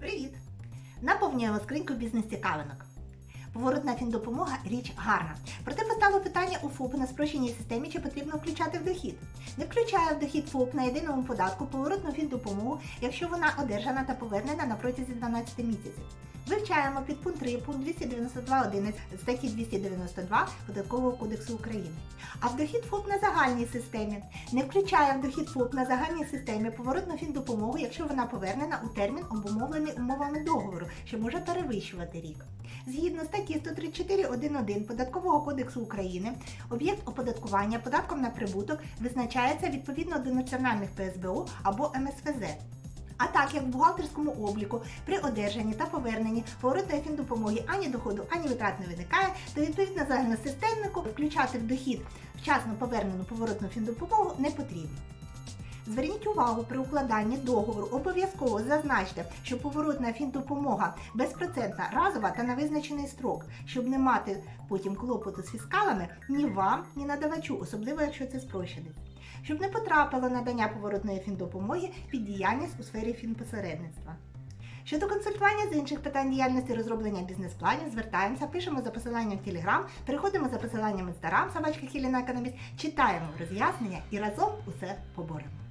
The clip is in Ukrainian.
Привіт! Наповнюємо скриньку бізнес-цікавинок. Поворотна фіндопомога річ гарна. Проте постало питання у ФОП на спрощеній системі, чи потрібно включати в дохід. Не включає в дохід ФОП на єдиному податку поворотну фіндопомогу, якщо вона одержана та повернена на протязі 12 місяців. Вивчаємо підпункт 3 пункт 292.11 статті 292 Податкового кодексу України. А в дохід ФОП на загальній системі не включає в дохід ФОП на загальній системі поворотну фіндопомогу, якщо вона повернена у термін, обумовлений умовами договору, що може перевищувати рік. Згідно статті 134.1.1 Податкового кодексу України, об'єкт оподаткування податком на прибуток визначається відповідно до національних ПСБО або МСФЗ. А так як в бухгалтерському обліку при одержанні та поверненні поворотної фіндопомоги ані доходу, ані витрат не виникає, то відповідно загальносистемнику включати в дохід вчасно повернену поворотну фіндопомогу не потрібно. Зверніть увагу при укладанні договору обов'язково зазначте, що поворотна фіндопомога безпроцентна, разова та на визначений строк, щоб не мати потім клопоту з фіскалами ні вам, ні надавачу, особливо якщо це спрощений. Щоб не потрапило надання поворотної фіндопомоги під діяльність у сфері фінпосередництва. Щодо консультування з інших питань діяльності розроблення бізнес-планів, звертаємося, пишемо за посиланням в Telegram, переходимо за посиланням Instagram, собачка Хіліна Економіст, читаємо роз'яснення і разом усе поборемо.